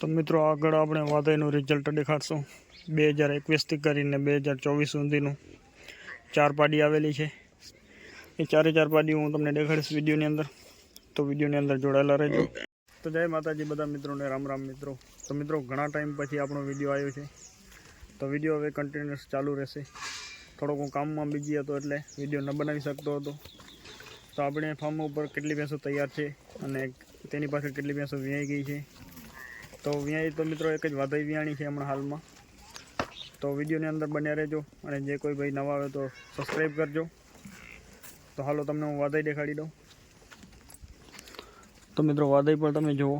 તો મિત્રો આગળ આપણે વાદળનું રિઝલ્ટ દેખાડશું. બે હજાર એકવીસથી કરીને બે હજાર ચોવીસ સુધીનું ચાર પાડી આવેલી છે. એ ચારે ચાર પાડી હું તમને દેખાડીશ વિડીયોની અંદર. તો વિડીયોની અંદર જોડાયેલા રહેજો. તો જય માતાજી બધા મિત્રોને, રામ રામ મિત્રો. તો મિત્રો ઘણા ટાઈમ પછી આપણો વીડિયો આવ્યો છે. તો વીડિયો હવે કન્ટિન્યુઅસ ચાલુ રહેશે. થોડોક હું કામમાં બીજી હતો એટલે વીડિયો ન બનાવી શકતો હતો. તો આપણે ફાર્મ ઉપર કેટલી ભેંસો તૈયાર છે અને તેની પાસે કેટલી ભેંસો વ્યાઈ ગઈ છે. તો વ્યાય તો મિત્રો એક જ વાધાઈ વ્યાણી છે હમણાં હાલમાં. તો વિડીયોની અંદર બન્યા રહેજો અને જે કોઈ ભાઈ નવા આવે તો સબસ્ક્રાઈબ કરજો. તો હાલો તમને હું વાધાઈ દેખાડી દઉં. તો મિત્રો વાદળી પણ તમે જુઓ.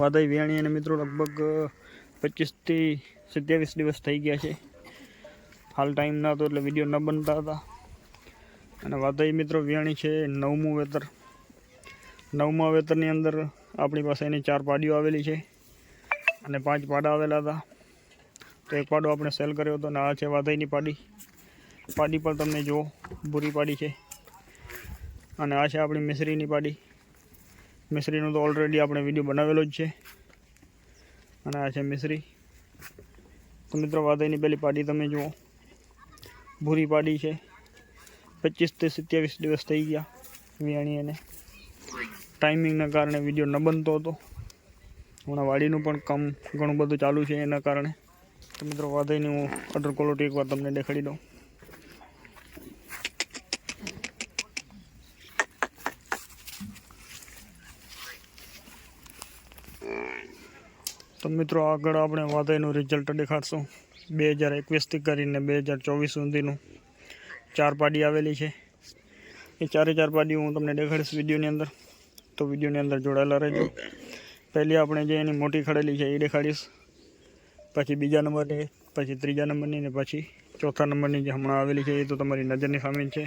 વાદળી વ્યાણી અને મિત્રો લગભગ પચીસથી સત્યાવીસ દિવસ થઈ ગયા છે. હાલ ટાઈમ ના હતો એટલે વીડિયો ન બનતા હતા. અને વાદળી મિત્રો વ્યાણી છે નવમું વેતર. નવમા વેતરની અંદર આપણી પાસે એની ચાર પાડીઓ આવેલી છે. અને પાંચ પાડા આવેલા હતા. તો એક પાડો આપણે સેલ કર્યો હતો અને આ છે વાદળની પાડી. પાડી પણ તમને જુઓ, ભૂરી પાડી છે. અને આ છે આપણી મિશ્રીની પાડી. મિશ્રીનો તો ઓલરેડી આપણે વીડિયો બનાવેલો જ છે. અને આ છે મિશ્રી. તો મિત્રો વાદળની પહેલી પાડી તમે જુઓ. ભૂરી પાડી છે. પચીસથી સત્યાવીસ દિવસ થઈ ગયા. વિયાણી એને ટાઈમિંગના કારણે વીડિયો ન બનતો હતો. હમણાં વાડીનું પણ કામ ઘણું બધું ચાલુ છે એના કારણે. તો મિત્રો વાદળની હું અડર ક્વોલિટી એકવાર તમને દેખાડી દઉં. તો મિત્રો, આગળ આપણે વાદળનું રિઝલ્ટ દેખાડશું. બે હજાર એકવીસથી કરીને બે હજાર ચોવીસ સુધીનું ચાર પાડી આવેલી છે. એ ચારે ચાર પાડી હું તમને દેખાડીશ વિડીયોની અંદર. તો વિડીયોની અંદર જોડાયેલા રહેજો. પહેલી આપણે જે એની મોટી ખડેલી છે એ દેખાડીશ. પછી બીજા નંબરની, પછી ત્રીજા નંબરની ને પછી ચોથા નંબરની જે હમણાં આવેલી છે એ તો તમારી નજરની સામે છે.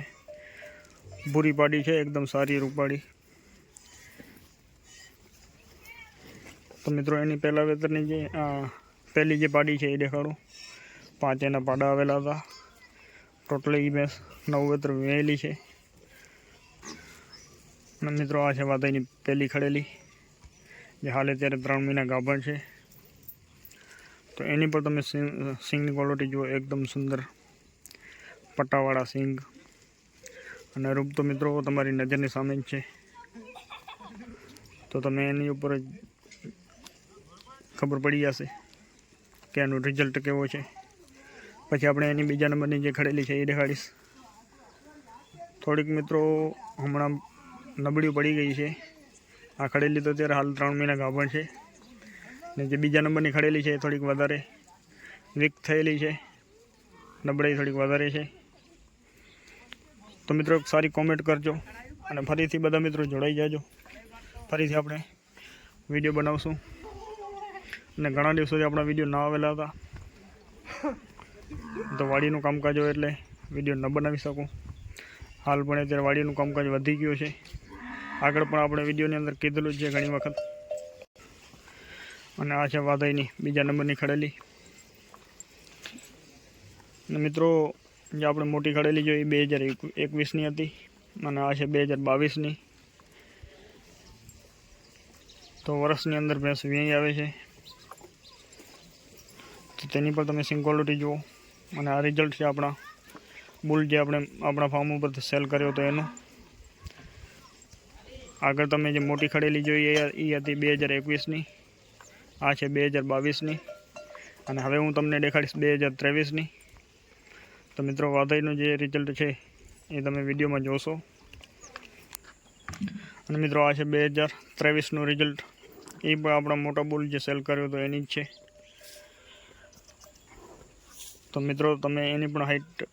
ભૂરી પાડી છે, એકદમ સારી રૂપાડી તો મિત્રો એની પહેલાં વેતરની જે પહેલી જે પાડી છે એ દેખાડું. પાંચ એના પાડા આવેલા હતા. ટોટલી એ નવ વેતર વહેલી છે. અને મિત્રો આ છે વાત એની પહેલી ખડેલી. જે હાલ અત્યારે ત્રણ મહિના ગાભણ છે. તો એની પર તમે સિંગ સિંગની ક્વોલિટી જુઓ, એકદમ સુંદર પટ્ટાવાળા સિંગ અને રૂપ તો મિત્રો તમારી નજરની સામે જ છે. તો તમે એની ઉપર જ ખબર પડી જશે કે એનું રિઝલ્ટ કેવો છે. પછી આપણે એની બીજા નંબરની જે ખડેલી છે એ દેખાડીશ. થોડીક મિત્રો હમણાં નબળી પડી ગઈ છે. આ ખડેલી તો અત્યારે હાલ ત્રણ મહિના ગાભણ છે. ને જે બીજા નંબરની ખડેલી છે, એ થોડીક વધારે વીક થયેલી છે. નબળાઈ થોડીક વધારે છે. તો મિત્રો સારી કોમેન્ટ કરજો અને ફરીથી બધા મિત્રો જોડાઈ જાજો. ફરીથી આપણે વીડિયો બનાવશું. અને ઘણા દિવસોથી આપણા વીડિયો ના આવેલા હતા. તો વાડીનું કામકાજ હોય એટલે વીડિયો ન બનાવી શકું. હાલ પણ અત્યારે વાડીનું કામકાજ વધી ગયું છે. આગળ પણ આપણે વિડીયોની અંદર કીધેલું છે ઘણી વખત. અને આ છે વાદળની બીજા નંબરની ખડેલી. મિત્રો, જે આપણે મોટી ખડેલી જોઈ બે હજાર એકવીસની હતી. અને આ છે બે હજાર બાવીસની. તો વર્ષની અંદર ભેંસ વ્યાઈ આવે છે. તો તેની પર તમે સિંગ જુઓ. અને આ રિઝલ્ટ છે આપણા. બુલ જે આપણે, આપણા ફાર્મ ઉપર સેલ કર્યો હતો એનું. આગળ તમે જે મોટી ખડેલી જોઈ, એ હતી બે હજાર એકવીસની. આ છે બે હજાર બાવીસની. અને હવે હું તમને દેખાડીશ બે હજાર ત્રેવીસની. તો મિત્રો, વાદળનું જે રિઝલ્ટ છે, એ તમે વિડીયોમાં જોશો. અને મિત્રો, આ છે બે હજાર ત્રેવીસનું રિઝલ્ટ એ પણ આપણા મોટા બુલ જે સેલ કર્યો હતો, એની જ છે. તો મિત્રો, તમે એની પણ હાઇટ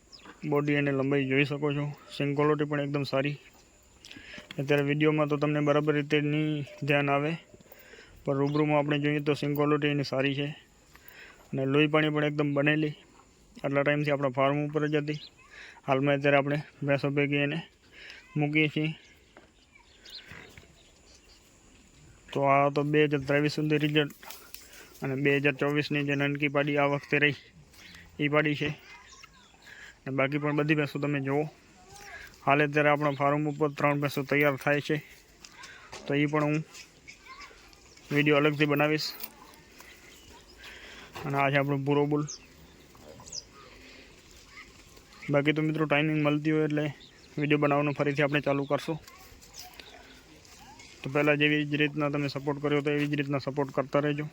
બોડી અને લંબાઈ જોઈ શકો છો. સિંગોલોટી પણ એકદમ સારી. અત્યારે વિડીયોમાં તો તમને બરાબર રીતે નહીં ધ્યાન આવે, પણ રૂબરૂમાં આપણે જોઈએ તો સિંગ એની સારી છે. અને લોહી પાણી પણ એકદમ બનેલી. આટલા ટાઈમથી આપણા ફાર્મ ઉપર જ હતી. હાલમાં અત્યારે આપણે ભેંસો ભેગી એને મૂકીએ છીએ. તો આ તો બે હજાર ત્રેવીસ સુધી રિઝલ્ટ અને બે હજાર ચોવીસની જે નનકી પાડી આ વખતે રહી એ પાડી છે. અને બાકી પણ બધી ભેંસો તમે જુઓ. હાલ અત્યારે આપણા ફાર્મ ઉપર ત્રણ ભેંસો તૈયાર થાય છે. તો એ પણ હું વીડિયો અલગથી બનાવીશ. અને આ છે આપણો પૂરો બુલ. બાકી તો મિત્રો ટાઈમિંગ મળતી હોય એટલે વીડિયો બનાવવાનું ફરીથી આપણે ચાલુ કરશું. તો પહેલાં જેવી જ રીતના તમે સપોર્ટ કર્યો તો એવી જ રીતના સપોર્ટ કરતા રહેજો.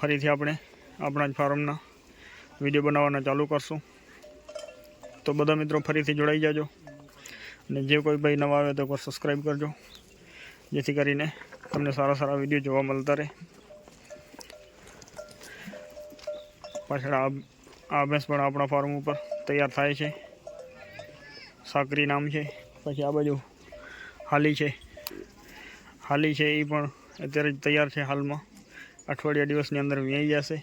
ફરીથી આપણે આપણા જ ફાર્મના વીડિયો બનાવવાના ચાલુ કરશું. તો બધા મિત્રો ફરીથી જોડાઈ જાજો. અને જે કોઈ ભાઈ નવા આવે તો કોઈ સબસ્ક્રાઈબ કરજો. જેથી કરીને તમને સારા સારા વીડિયો જોવા મળતા રહે. પાછળ આ ભેંસ પણ આપણા ફાર્મ ઉપર તૈયાર થાય છે. સાકરી નામ છે. પછી આ બાજુ હાલી છે. હાલી છે એ પણ અત્યારે જ તૈયાર છે હાલમાં. અઠવાડિયા દિવસની અંદર વ્યાઈ જશે.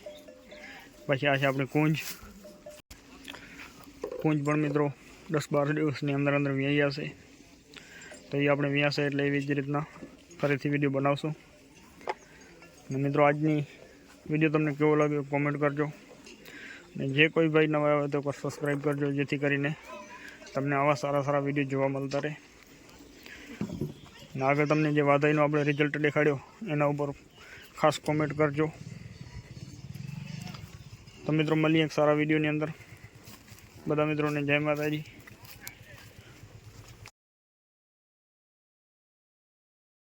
પછી આ છે આપણી કુંજ. કુંજ પણ મિત્રો દસ બાર દિવસની અંદર અંદર જશે તો એ આપણે વ્યાસે એટલે એવી જ રીતના ફરીથી વીડિયો બનાવશું. અને મિત્રો આજની વીડિયો તમને કેવો લાગ્યો કોમેન્ટ કરજો. અને જે કોઈ ભાઈ નવા આવે તો સબસ્ક્રાઈબ કરજો, જેથી કરીને તમને આવા સારા સારા વીડિયો જોવા મળતા રહે. અને આગળ તમને જે વાધાઈનો આપણે રિઝલ્ટ દેખાડ્યો, એના ઉપર ખાસ કોમેન્ટ કરજો. તો મિત્રો મળીએ એક સારા વિડીયોની અંદર. બધા મિત્રોને જય માતાજી.